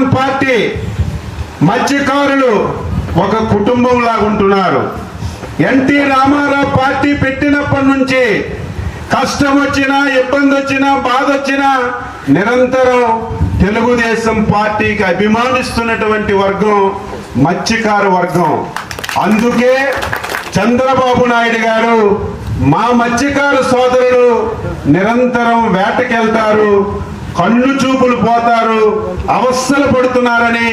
Telugu Desam party మత్స్యకారులు ఒక కుటుంబం ఉంటున్నారు. ఎన్టీ రామారావు పార్టీ పెట్టినప్పటి నుంచి కష్టం వచ్చినా ఇబ్బంది వచ్చినా బాధ వచ్చినా నిరంతరం తెలుగుదేశం పార్టీకి అభిమానిస్తున్నటువంటి వర్గం మత్స్యకార వర్గం. అందుకే చంద్రబాబు నాయుడు గారు మా మత్స్యకారు సోదరులు నిరంతరం వేటకెళ్తారు. కళ్ళు చూపులు పోతారు అవస్థలు పడుతున్నారని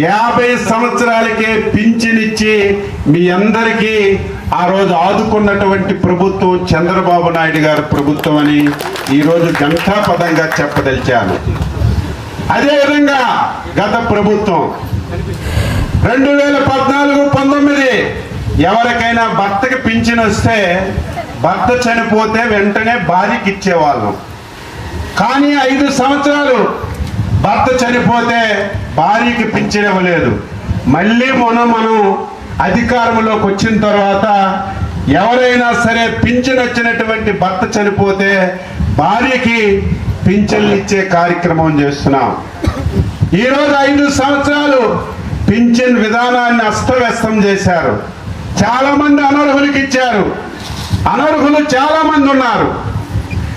యాభై సంవత్సరాలకే పింఛనిచ్చి మీ అందరికీ ఆ రోజు ఆదుకున్నటువంటి ప్రభుత్వం చంద్రబాబు నాయుడు గారి ప్రభుత్వం అని ఈరోజు ఘంటాపదంగా చెప్పదలిచాను. అదేవిధంగా గత ప్రభుత్వం రెండు వేల పద్నాలుగు పంతొమ్మిది ఎవరికైనా భర్తకి పింఛన్ వస్తే భర్త చనిపోతే వెంటనే భార్యకి ఇచ్చేవాళ్ళం కానీ ఐదు సంవత్సరాలు భర్త చనిపోతే భార్యకి పింఛన్ ఇవ్వలేదు మళ్ళీ మొన్న మనం అధికారంలోకి వచ్చిన తర్వాత ఎవరైనా సరే పింఛన్ వచ్చినటువంటి భర్త చనిపోతే భార్యకి పింఛన్లు ఇచ్చే కార్యక్రమం చేస్తున్నాం. ఈరోజు ఐదు సంవత్సరాలు పింఛన్ విధానాన్ని అస్తవ్యస్తం చేశారు. చాలామంది అనర్హులకి ఇచ్చారు. అనర్హులు చాలామంది ఉన్నారు.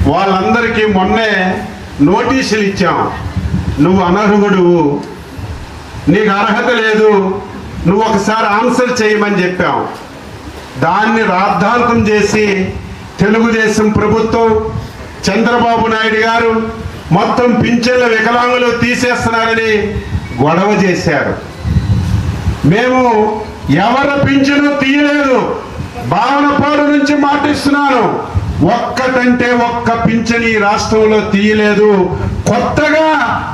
వాళ్ళందరికీ మొన్నే నోటీసులు ఇచ్చాం. నువ్వు అనర్హుడు నీకు అర్హత లేదు. నువ్వు ఒకసారి ఆన్సర్ చేయమని చెప్పాం. దాన్ని రాద్ధాంతం చేసి తెలుగుదేశం ప్రభుత్వం చంద్రబాబు నాయుడు గారు మొత్తం పింఛన్ల వికలాంగులు తీసేస్తున్నారని గొడవ చేశారు. మేము ఎవరి పింఛను తీయలేదు. భావనపాడు నుంచి మాటిస్తున్నాను. ఒక్కటంటే ఒక్క పింఛన్ ఈ రాష్ట్రంలో తీయలేదు. కొత్తగా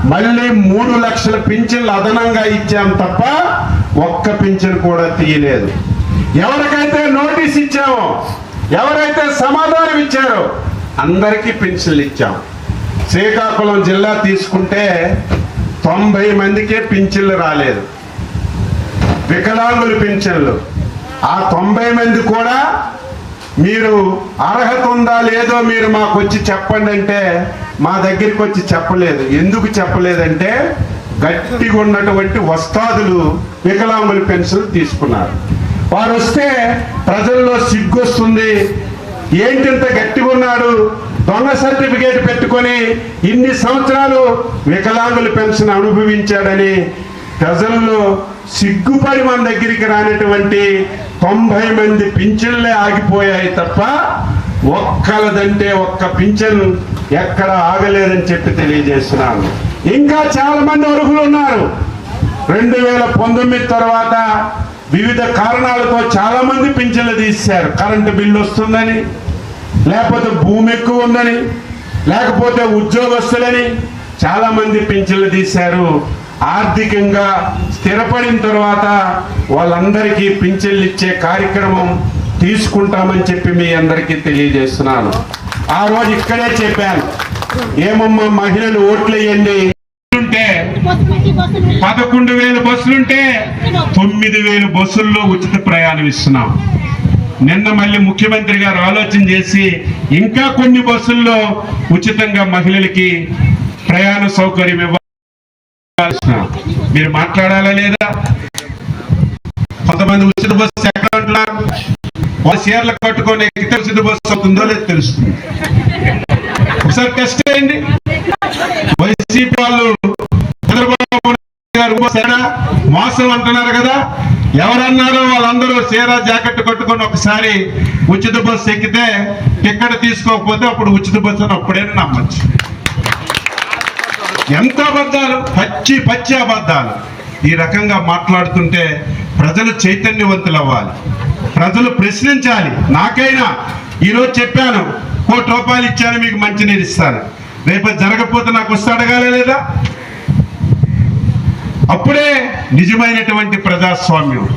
మళ్ళీ మూడు లక్షల పింఛన్లు అదనంగా ఇచ్చాం తప్ప ఒక్క పింఛన్ కూడా తీయలేదు. ఎవరికైతే నోటీస్ ఇచ్చామో ఎవరైతే సమాధానం ఇచ్చారో అందరికీ పింఛన్లు ఇచ్చాం. శ్రీకాకుళం జిల్లా తీసుకుంటే తొంభై మందికే పింఛన్లు రాలేదు. వికలాంగుల పింఛన్లు. ఆ తొంభై మంది కూడా మీరు అర్హత ఉందా లేదో మీరు మాకు వచ్చి చెప్పండి అంటే మా దగ్గరికి వచ్చి చెప్పలేదు. ఎందుకు చెప్పలేదంటే గట్టిగా ఉన్నటువంటి వస్తాదులు వికలాంగుల పెన్షన్ తీసుకున్నారు. వారు వస్తే ప్రజల్లో సిగ్గు వస్తుంది ఏంటి గట్టిగా ఉన్నాడు? దొంగ సర్టిఫికేట్ పెట్టుకొని ఇన్ని సంవత్సరాలు వికలాంగుల పెన్షన్ అనుభవించాడని ప్రజల్లో సిగ్గుపడి మన దగ్గరికి రానటువంటి తొంభై మంది పింఛన్లే ఆగిపోయాయి తప్ప ఒక్కలదంటే ఒక్క పింఛన్ ఎక్కడ ఆగలేదని చెప్పి తెలియజేస్తున్నాను. ఇంకా చాలా మంది అర్హులు ఉన్నారు. రెండు వేల పంతొమ్మిది తర్వాత వివిధ కారణాలతో చాలా మంది పింఛన్లు తీశారు కరెంటు బిల్లు వస్తుందని లేకపోతే భూమి ఎక్కువ ఉందని లేకపోతే ఉద్యోగస్తులని చాలా మంది పింఛన్లు తీశారు. ఆర్థికంగా స్థిరపడిన తర్వాత వాళ్ళందరికీ పింఛన్లు ఇచ్చే కార్యక్రమం తీసుకుంటామని చెప్పి మీ అందరికీ తెలియజేస్తున్నాను. ఆ రోజు ఇక్కడే చెప్పాను ఏమమ్మా మహిళలు ఓట్లేయండి. ఉంటే పదకొండు వేలు బస్సులుంటే తొమ్మిది వేలు బస్సుల్లో ఉచిత ప్రయాణం ఇస్తున్నాం. నిన్న మళ్ళీ ముఖ్యమంత్రి గారు ఆలోచన చేసి ఇంకా కొన్ని బస్సుల్లో ఉచితంగా మహిళలకి ప్రయాణ సౌకర్యం ఇవ్వాలి మీరు మాట్లాడాలా లేదా? కొంతమంది ఉచిత బస్సు ఎక్కడ అంటున్నారు వాళ్ళ చీరలు కట్టుకొని ఎక్కితే ఉచిత బస్సు అవుతుందో లేదో తెలుస్తుంది. ఒకసారి టెస్ట్ చేయండి. వైసీపీ వాళ్ళు చంద్రబాబు గారు మోసం అంటున్నారు కదా. ఎవరన్నారో వాళ్ళందరూ చీర జాకెట్ కట్టుకొని ఒకసారి ఉచిత బస్సు ఎక్కితే టికెట్ తీసుకోకపోతే అప్పుడు ఉచిత బస్సు అని అప్పుడే నమ్మచ్చు. ఎంత అబద్ధాలు? పచ్చి పచ్చి అబద్ధాలు. ఈ రకంగా మాట్లాడుతుంటే ప్రజలు చైతన్యవంతులు అవ్వాలి ప్రజలు ప్రశ్నించాలి. నాకైనా ఈరోజు చెప్పాను కోటి రూపాయలు ఇచ్చాను మీకు మంచినీరు ఇస్తాను. రేపు జరగకపోతే నాకు వస్తాడగా లేదా? అప్పుడే నిజమైనటువంటి ప్రజాస్వామ్యం